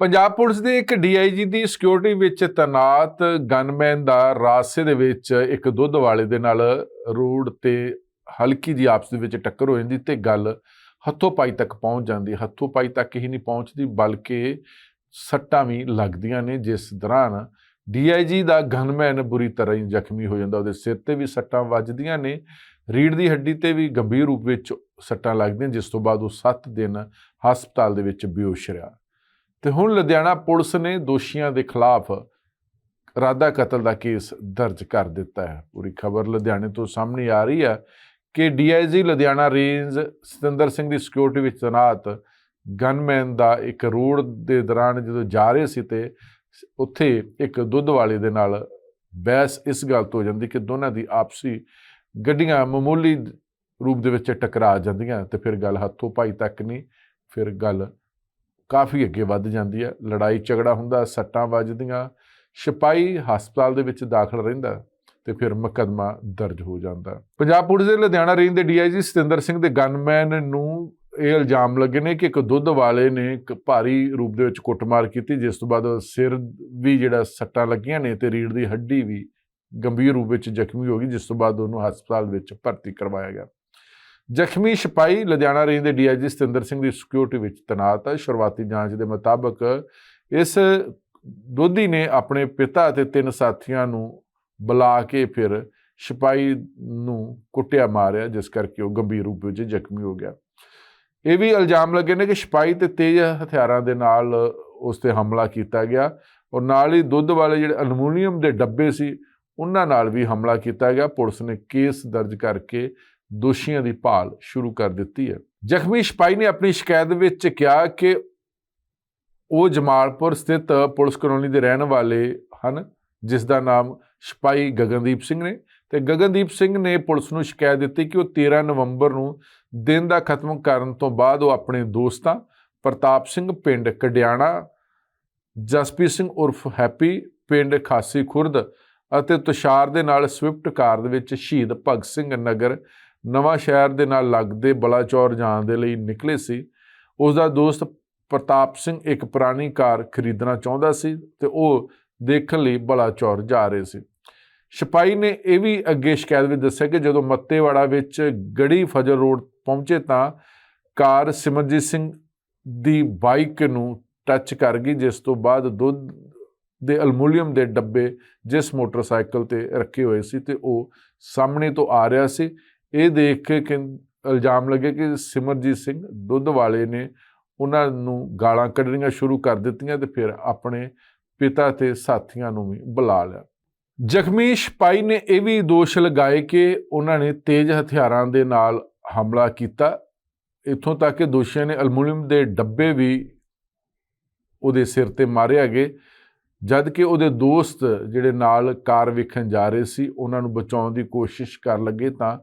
Punjab police ਦੇ ਇੱਕ DIG ਦੀ security ਵਿੱਚ ਤੈਨਾਤ ਗਨਮੈਨ ਦਾ ਰਾਸਤੇ ਦੇ ਵਿੱਚ ਇੱਕ ਦੁੱਧ ਵਾਲੇ ਦੇ ਨਾਲ ਰੋਡ ਤੇ ਹਲਕੀ ਜੀ ਆਪਸ ਦੇ ਵਿੱਚ ਟੱਕਰ ਹੋ ਜਾਂਦੀ ਤੇ ਗੱਲ ਹੱਥੋਂ ਪਾਈ ਤੱਕ ਪਹੁੰਚ ਜਾਂਦੀ। ਹੱਥੋਂ ਪਾਈ ਤੱਕ ਹੀ ਨਹੀਂ ਪਹੁੰਚਦੀ, ਬਲਕਿ ਸੱਟਾਂ ਵੀ ਲੱਗਦੀਆਂ ਨੇ ਜਿਸ ਦੌਰਾਨ ਡੀਆਈਜੀ ਦਾ ਗਨਮੈਨ ਬੁਰੀ ਤਰ੍ਹਾਂ ਹੀ ਜ਼ਖਮੀ ਹੋ ਜਾਂਦਾ। ਉਹਦੇ ਸਿਰ ਤੇ ਵੀ ਸੱਟਾਂ ਵੱਜਦੀਆਂ ਨੇ ਰੀੜ ਦੀ ਹੱਡੀ ਤੇ ਵੀ ਗੰਭੀਰ ਰੂਪ ਵਿੱਚ ਸੱਟਾਂ ਲੱਗਦੀਆਂ, ਜਿਸ ਤੋਂ ਬਾਅਦ ਉਹ 7 ਦਿਨ ਹਸਪਤਾਲ ਦੇ ਵਿੱਚ ਬੇਹੋਸ਼ ਰਿਹਾ। ਤੇ ਹੁਣ ਲੁਧਿਆਣਾ ਪੁਲਿਸ ਨੇ ਦੋਸ਼ੀਆਂ ਦੇ ਖਿਲਾਫ ਇਰਾਦਾ ਕਤਲ ਦਾ ਕੇਸ ਦਰਜ ਕਰ ਦਿੱਤਾ ਹੈ। ਪੂਰੀ ਖਬਰ ਲੁਧਿਆਣੇ ਤੋਂ ਸਾਹਮਣੇ ਆ ਰਹੀ ਹੈ ਕਿ ਡੀਆਈਜੀ ਲੁਧਿਆਣਾ ਰੇਂਜ ਸਤਿੰਦਰ ਸਿੰਘ ਦੀ ਸਿਕਿਉਰਿਟੀ ਵਿੱਚ ਤੈਨਾਤ ਗਨਮੈਨ ਦਾ ਇੱਕ ਰੋਡ ਦੇ ਦੌਰਾਨ ਜਦੋਂ ਜਾ ਰਹੇ ਸੀ ਤੇ ਉੱਥੇ ਇੱਕ ਦੁੱਧ ਵਾਲੇ ਦੇ ਨਾਲ ਬਹਿਸ ਇਸ ਗੱਲ ਤੋਂ ਹੋ ਜਾਂਦੀ ਕਿ ਦੋਨਾਂ ਦੀ ਆਪਸੀ ਗੱਡੀਆਂ ਮਾਮੂਲੀ ਰੂਪ ਦੇ ਵਿੱਚ ਟਕਰਾ ਜਾਂਦੀਆਂ ਤੇ ਫਿਰ ਗੱਲ ਹੱਥੋਂ ਪਾਈ ਤੱਕ ਨਹੀਂ, ਫਿਰ ਗੱਲ ਕਾਫੀ ਅੱਗੇ ਵੱਧ ਜਾਂਦੀ ਹੈ। ਲੜਾਈ ਝਗੜਾ ਹੁੰਦਾ, ਸੱਟਾਂ ਵੱਜਦੀਆਂ, ਸਿਪਾਹੀ ਹਸਪਤਾਲ ਦੇ ਵਿੱਚ ਦਾਖਲ ਰਹਿੰਦਾ ਤੇ ਫਿਰ ਮੁਕੱਦਮਾ ਦਰਜ ਹੋ ਜਾਂਦਾ। ਪੰਜਾਬ ਪੁਲਿਸ ਦੇ ਲੁਧਿਆਣਾ ਰੇਂਜ ਦੇ ਡੀਆਈਜੀ ਸਤਿੰਦਰ ਸਿੰਘ ਦੇ ਗਨਮੈਨ ਨੂੰ ਇਹ ਇਲਜ਼ਾਮ ਲੱਗੇ ਨੇ ਕਿ ਇੱਕ ਦੁੱਧ ਵਾਲੇ ਨੇ ਇੱਕ ਭਾਰੀ ਰੂਪ ਦੇ ਵਿੱਚ ਕੁੱਟਮਾਰ ਕੀਤੀ, ਜਿਸ ਤੋਂ ਬਾਅਦ ਸਿਰ ਵੀ ਜਿਹੜਾ ਸੱਟਾਂ ਲੱਗੀਆਂ ਨੇ ਤੇ ਰੀੜ ਦੀ ਹੱਡੀ ਵੀ ਗੰਭੀਰ ਰੂਪ ਵਿੱਚ ਜ਼ਖਮੀ ਹੋ ਗਈ, ਜਿਸ ਤੋਂ ਬਾਅਦ ਉਹਨੂੰ ਹਸਪਤਾਲ ਵਿੱਚ ਭਰਤੀ ਕਰਵਾਇਆ ਗਿਆ। ਜ਼ਖਮੀ ਸਿਪਾਹੀ ਲੁਧਿਆਣਾ ਰੇਂਜ ਦੇ ਡੀਆਈਜੀ ਸਤਿੰਦਰ ਸਿੰਘ ਦੀ ਸਿਕਿਉਰਿਟੀ ਵਿੱਚ ਤੈਨਾਤ ਹੈ ਸ਼ੁਰੂਆਤੀ ਜਾਂਚ ਦੇ ਮੁਤਾਬਕ ਇਸ ਦੋਧੀ ਨੇ ਆਪਣੇ ਪਿਤਾ ਅਤੇ ਤਿੰਨ ਸਾਥੀਆਂ ਨੂੰ ਬੁਲਾ ਕੇ ਫਿਰ ਸਿਪਾਹੀ ਨੂੰ ਕੁੱਟਿਆ ਮਾਰਿਆ, ਜਿਸ ਕਰਕੇ ਉਹ ਗੰਭੀਰ ਰੂਪ ਵਿੱਚ ਜ਼ਖਮੀ ਹੋ ਗਿਆ। ਇਹ ਵੀ ਇਲਜ਼ਾਮ ਲੱਗੇ ਨੇ ਕਿ ਸਿਪਾਹੀ ਤੇ ਤੇਜ਼ ਹਥਿਆਰਾਂ ਦੇ ਨਾਲ ਉਸ ਤੇ ਹਮਲਾ ਕੀਤਾ ਗਿਆ ਔਰ ਨਾਲ ਹੀ ਦੁੱਧ ਵਾਲੇ ਜਿਹੜੇ ਅਲਮੂਨੀਅਮ ਦੇ ਡੱਬੇ ਸੀ, ਉਹਨਾਂ ਨਾਲ ਵੀ ਹਮਲਾ ਕੀਤਾ ਗਿਆ। ਪੁਲਿਸ ਨੇ ਕੇਸ ਦਰਜ ਕਰਕੇ ਦੋਸ਼ੀਆਂ ਦੀ ਭਾਲ ਸ਼ੁਰੂ ਕਰ ਦਿੱਤੀ ਹੈ। ਜ਼ਖਮੀ ਸਿਪਾਹੀ ਨੇ ਆਪਣੀ ਸ਼ਿਕਾਇਤ ਵਿੱਚ ਕਿਹਾ ਕਿ ਉਹ ਜਮਾਲਪੁਰ ਸਥਿਤ ਪੁਲਿਸ ਕਲੋਨੀ ਦੇ ਰਹਿਣ ਵਾਲੇ ਹਨ, ਜਿਸ ਦਾ ਨਾਮ ਸਿਪਾਹੀ ਗਗਨਦੀਪ ਸਿੰਘ ਨੇ ਤੇ ਗਗਨਦੀਪ ਸਿੰਘ ਨੇ ਪੁਲਿਸ ਨੂੰ ਸ਼ਿਕਾਇਤ ਦਿੱਤੀ ਕਿ ਉਹ 13 ਨਵੰਬਰ ਨੂੰ ਦਿਨ ਦਾ ਖਤਮ ਕਰਨ ਤੋਂ ਬਾਅਦ ਉਹ ਆਪਣੇ ਦੋਸਤਾਂ ਪ੍ਰਤਾਪ ਸਿੰਘ ਪਿੰਡ ਕਡਿਆਣਾ ਜਸਪੀਤ ਸਿੰਘ ਉਰਫ ਹੈਪੀ, ਪਿੰਡ ਖਾਸੀ ਖੁਰਦ ਅਤੇ ਤੁਸ਼ਾਰ ਦੇ ਨਾਲ ਸਵਿਫਟ ਕਾਰ ਦੇ ਵਿੱਚ ਸ਼ਹੀਦ ਭਗਤ ਸਿੰਘ ਨਗਰ ਨਵਾਂ ਸ਼ਹਿਰ ਦੇ ਨਾਲ ਲੱਗਦੇ ਬਲਾਚੌਰ ਜਾਣ ਦੇ ਲਈ ਨਿਕਲੇ ਸੀ। ਉਸ ਦਾ ਦੋਸਤ ਪ੍ਰਤਾਪ ਸਿੰਘ ਇੱਕ ਪੁਰਾਣੀ ਕਾਰ ਖਰੀਦਣਾ ਚਾਹੁੰਦਾ ਸੀ ਤੇ ਉਹ ਦੇਖਣ ਲਈ ਬਲਾਚੌਰ ਜਾ ਰਹੇ ਸੀ। ਸਿਪਾਹੀ ਨੇ ਇਹ ਵੀ ਅੱਗੇ ਸ਼ਿਕਾਇਤ ਵਿੱਚ ਦੱਸਿਆ ਕਿ ਜਦੋਂ ਮੱਤੇਵਾੜਾ ਵਿੱਚ ਗੜੀ ਫਜਰ ਰੋਡ ਪਹੁੰਚੇ ਤਾਂ ਕਾਰ ਸਿਮਰਜੀਤ ਸਿੰਘ ਦੀ ਬਾਈਕ ਨੂੰ ਟੱਚ ਕਰ ਗਈ, ਜਿਸ ਤੋਂ ਬਾਅਦ ਦੁੱਧ ਦੇ ਅਲਮੂਨੀਅਮ ਦੇ ਡੱਬੇ ਜਿਸ ਮੋਟਰਸਾਈਕਲ ਤੇ ਰੱਖੇ ਹੋਏ ਸੀ ਤੇ ਉਹ ਸਾਹਮਣੇ ਤੋਂ ਆ ਰਿਹਾ ਸੀ। ਇਹ ਦੇਖ ਕੇ ਕਿ, ਇਲਜ਼ਾਮ ਲੱਗੇ ਕਿ ਸਿਮਰਜੀਤ ਸਿੰਘ ਦੁੱਧ ਵਾਲੇ ਨੇ ਉਹਨਾਂ ਨੂੰ ਗਾਲਾਂ ਕੱਢਣੀਆਂ ਸ਼ੁਰੂ ਕਰ ਦਿੱਤੀਆਂ ਤੇ ਫਿਰ ਆਪਣੇ ਪਿਤਾ ਤੇ ਸਾਥੀਆਂ ਨੂੰ ਵੀ ਬੁਲਾ ਲਿਆ। ਜ਼ਖਮੀ ਸਿਪਾਹੀ ਨੇ ਇਹ ਵੀ ਦੋਸ਼ ਲਗਾਏ ਕਿ ਉਹਨਾਂ ਨੇ ਤੇਜ਼ ਹਥਿਆਰਾਂ ਦੇ ਨਾਲ ਹਮਲਾ ਕੀਤਾ। ਇੱਥੋਂ ਤੱਕ ਕਿ ਦੋਸ਼ੀਆਂ ਨੇ ਅਲਮੂਨੀਅਮ ਦੇ ਡੱਬੇ ਵੀ ਉਹਦੇ ਸਿਰ ਤੇ ਮਾਰੇ ਗਏ ਜਦ ਕਿ ਉਹਦੇ ਦੋਸਤ ਜਿਹੜੇ ਨਾਲ ਕਾਰ ਵੇਖਣ ਜਾ ਰਹੇ ਸੀ, ਉਹਨਾਂ ਨੂੰ ਬਚਾਉਣ ਦੀ ਕੋਸ਼ਿਸ਼ ਕਰਨ ਲੱਗੇ ਤਾਂ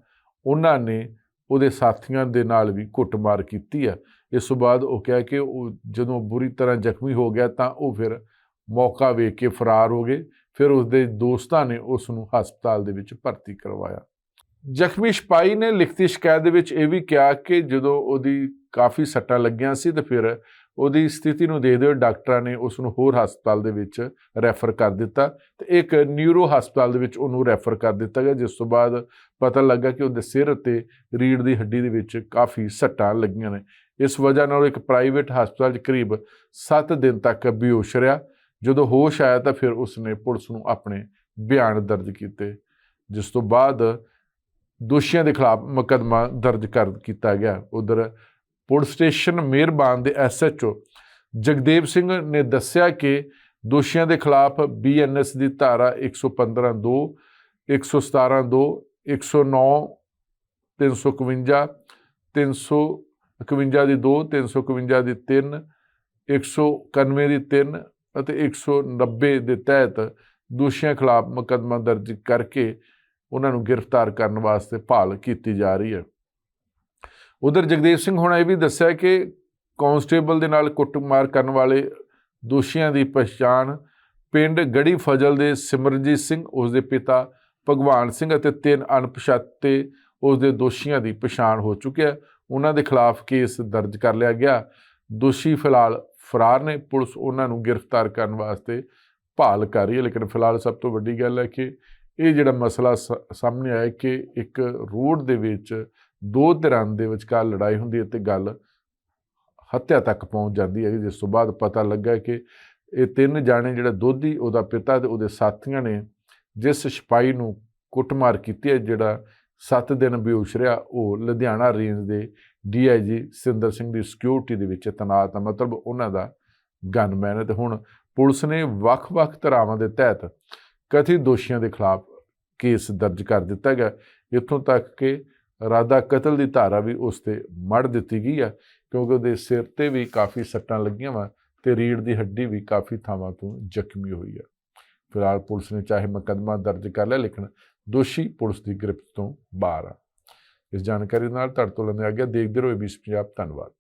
ਉਹਨਾਂ ਨੇ ਉਹਦੇ ਸਾਥੀਆਂ ਦੇ ਨਾਲ ਵੀ ਕੁੱਟਮਾਰ ਕੀਤੀ ਹੈ ਇਸ ਤੋਂ ਬਾਅਦ ਉਹ ਕਿਹਾ ਕਿ ਉਹ ਜਦੋਂ ਬੁਰੀ ਤਰ੍ਹਾਂ ਜ਼ਖਮੀ ਹੋ ਗਿਆ ਤਾਂ ਉਹ ਫਿਰ ਮੌਕਾ ਵੇਖ ਕੇ ਫਰਾਰ ਹੋ ਗਏ। ਫਿਰ ਉਸਦੇ ਦੋਸਤਾਂ ਨੇ ਉਸ ਨੂੰ ਹਸਪਤਾਲ ਦੇ ਵਿੱਚ ਭਰਤੀ ਕਰਵਾਇਆ। ਜ਼ਖਮੀ ਸਿਪਾਹੀ ਨੇ ਲਿਖਤੀ ਸ਼ਿਕਾਇਤ ਦੇ ਵਿੱਚ ਇਹ ਵੀ ਕਿਹਾ ਕਿ ਜਦੋਂ ਉਹਦੀ ਕਾਫੀ ਸੱਟਾਂ ਲੱਗੀਆਂ ਸੀ ਤੇ ਫਿਰ ਉਹਦੀ ਸਥਿਤੀ ਨੂੰ ਦੇਖਦੇ ਹੋਏ ਡਾਕਟਰਾਂ ਨੇ ਉਸ ਨੂੰ ਹੋਰ ਹਸਪਤਾਲ ਦੇ ਵਿੱਚ ਰੈਫਰ ਕਰ ਦਿੱਤਾ ਤੇ ਇੱਕ ਨਿਊਰੋ ਹਸਪਤਾਲ ਦੇ ਵਿੱਚ ਉਹਨੂੰ ਰੈਫਰ ਕਰ ਦਿੱਤਾ ਗਿਆ, ਜਿਸ ਤੋਂ ਬਾਅਦ ਪਤਾ ਲੱਗਾ ਕਿ ਉਹਦੇ ਸਿਰ ਅਤੇ ਰੀੜ ਦੀ ਹੱਡੀ ਦੇ ਵਿੱਚ ਕਾਫੀ ਸੱਟਾਂ ਲੱਗੀਆਂ ਨੇ। ਇਸ ਵਜ੍ਹਾ ਨਾਲ ਉਹ ਇੱਕ ਪ੍ਰਾਈਵੇਟ ਹਸਪਤਾਲ 'ਚ ਕਰੀਬ 7 ਦਿਨ ਤੱਕ ਬੇਹੋਸ਼ ਰਿਹਾ। ਜਦੋਂ ਹੋਸ਼ ਆਇਆ ਤਾਂ ਫਿਰ ਉਸਨੇ ਪੁਲਿਸ ਨੂੰ ਆਪਣੇ ਬਿਆਨ ਦਰਜ ਕੀਤੇ, ਜਿਸ ਤੋਂ ਬਾਅਦ ਦੋਸ਼ੀਆਂ ਦੇ ਖਿਲਾਫ ਮੁਕੱਦਮਾ ਦਰਜ ਕਰ ਕੀਤਾ ਗਿਆ। ਉਧਰ ਪੁਲਿਸ ਸਟੇਸ਼ਨ ਮਿਹਰਬਾਨ ਦੇ ਐਸਐਚਓ ਜਗਦੇਵ ਸਿੰਘ ਨੇ ਦੱਸਿਆ ਕਿ ਦੋਸ਼ੀਆਂ ਦੇ ਖਿਲਾਫ ਬੀਐਨਐਸ ਦੀ ਧਾਰਾ 115 2 117 2 109 351 351 ਦੀ 2 351 ਦੀ 3 191 ਦੀ 3 ਅਤੇ 190 ਦੇ ਤਹਿਤ ਦੋਸ਼ੀਆਂ ਖਿਲਾਫ ਮੁਕੱਦਮਾ ਦਰਜ ਕਰਕੇ ਉਹਨਾਂ ਨੂੰ ਗ੍ਰਿਫਤਾਰ ਕਰਨ ਵਾਸਤੇ ਭਾਲ ਕੀਤੀ ਜਾ ਰਹੀ ਹੈ। ਉਧਰ ਜਗਦੇਵ ਸਿੰਘ ਹੁਣ ਇਹ ਵੀ ਦੱਸਿਆ ਕਿ ਕਾਂਸਟੇਬਲ ਦੇ ਨਾਲ ਕੁੱਟਮਾਰ ਕਰਨ ਵਾਲੇ ਦੋਸ਼ੀਆਂ ਦੀ ਪਛਾਣ ਪਿੰਡ ਗੜੀ ਫਜ਼ਲ ਦੇ ਸਿਮਰਨਜੀਤ ਸਿੰਘ, ਉਸ ਦੇ ਪਿਤਾ ਭਗਵਾਨ ਸਿੰਘ ਅਤੇ ਤਿੰਨ ਅਣਪਛਾਤੇ, ਉਸ ਦੇ ਦੋਸ਼ੀਆਂ ਦੀ ਪਛਾਣ ਹੋ ਚੁੱਕੀ ਹੈ। ਉਹਨਾਂ ਦੇ ਖਿਲਾਫ ਕੇਸ ਦਰਜ ਕਰ ਲਿਆ ਗਿਆ। ਦੋਸ਼ੀ ਫਿਲਹਾਲ ਫਰਾਰ ਨੇ। ਪੁਲਿਸ ਉਹਨਾਂ ਨੂੰ ਗ੍ਰਿਫਤਾਰ ਕਰਨ ਵਾਸਤੇ ਭਾਲ ਕਰ ਰਹੀ ਹੈ। ਲੇਕਿਨ ਫਿਲਹਾਲ ਸਭ ਤੋਂ ਵੱਡੀ ਗੱਲ ਹੈ ਕਿ ਇਹ ਜਿਹੜਾ ਮਸਲਾ ਸ- ਸਾਹਮਣੇ ਆਇਆ ਕਿ ਇੱਕ ਰੋਡ ਦੇ ਵਿੱਚ ਦੋ ਧਿਰਾਂ ਦੇ ਵਿਚਕਾਰ ਲੜਾਈ ਹੁੰਦੀ ਹੈ ਤੇ ਗੱਲ ਹੱਤਿਆ ਤੱਕ ਪਹੁੰਚ ਜਾਂਦੀ ਹੈ ਜਿਸ ਤੋਂ ਬਾਅਦ ਪਤਾ ਲੱਗਾ ਕਿ ਇਹ ਤਿੰਨ ਜਾਣੇ ਜਿਹੜਾ ਦੋਧੀ, ਉਹਦਾ ਪਿਤਾ ਤੇ ਉਹਦੇ ਸਾਥੀਆਂ ਨੇ ਜਿਸ ਸਿਪਾਹੀ ਨੂੰ ਕੁੱਟਮਾਰ ਕੀਤੀ ਹੈ, ਜਿਹੜਾ 7 ਦਿਨ ਬੇਹੋਸ਼ ਰਿਹਾ, ਉਹ ਲੁਧਿਆਣਾ ਰੇਂਜ ਦੇ ਡੀਆਈਜੀ ਸਿੰਦਰ ਸਿੰਘ ਦੀ ਸਿਕਿਉਰਿਟੀ ਦੇ ਵਿੱਚ ਤੈਨਾਤ ਹੈ ਮਤਲਬ ਉਹਨਾਂ ਦਾ ਗਨਮੈਨ ਹੈ ਤੇ ਹੁਣ ਪੁਲਿਸ ਨੇ ਵੱਖ-ਵੱਖ ਧਰਾਵਾਂ ਦੇ ਤਹਿਤ ਕਥਿਤ ਦੋਸ਼ੀਆਂ ਦੇ ਖਿਲਾਫ ਕੇਸ ਦਰਜ ਕਰ ਦਿੱਤਾ ਗਿਆ। ਇੱਥੋਂ ਤੱਕ ਕਿ ਰਾਦਾ ਕਤਲ ਦੀ ਧਾਰਾ ਵੀ ਉਸ ਤੇ ਮੜ ਦਿੱਤੀ ਗਈ ਆ, ਕਿਉਂਕਿ ਉਹਦੇ ਸਿਰ ਤੇ ਵੀ ਕਾਫੀ ਸੱਟਾਂ ਲੱਗੀਆਂ ਵਾ ਤੇ ਰੀੜ ਦੀ ਹੱਡੀ ਵੀ ਕਾਫੀ ਥਾਵਾਂ ਤੋਂ ਜ਼ਖਮੀ ਹੋਈ ਆ। ਫਿਲਹਾਲ ਪੁਲਿਸ ਨੇ ਚਾਹੇ ਮੁਕੱਦਮਾ ਦਰਜ ਕਰ ਲਿਆ, ਲੇਕਿਨ ਦੋਸ਼ੀ ਪੁਲਿਸ ਦੀ ਗ੍ਰਿਫਤ ਤੋਂ ਬਾਹਰ ਆ। ਇਸ ਜਾਣਕਾਰੀ ਨਾਲ ਤੁਹਾਡੇ ਤੋਂ ਲੈਂਦੇ ਆ ਗਿਆ ਦੇਖਦੇ ਰਹੋ ABC ਪੰਜਾਬ, ਧੰਨਵਾਦ।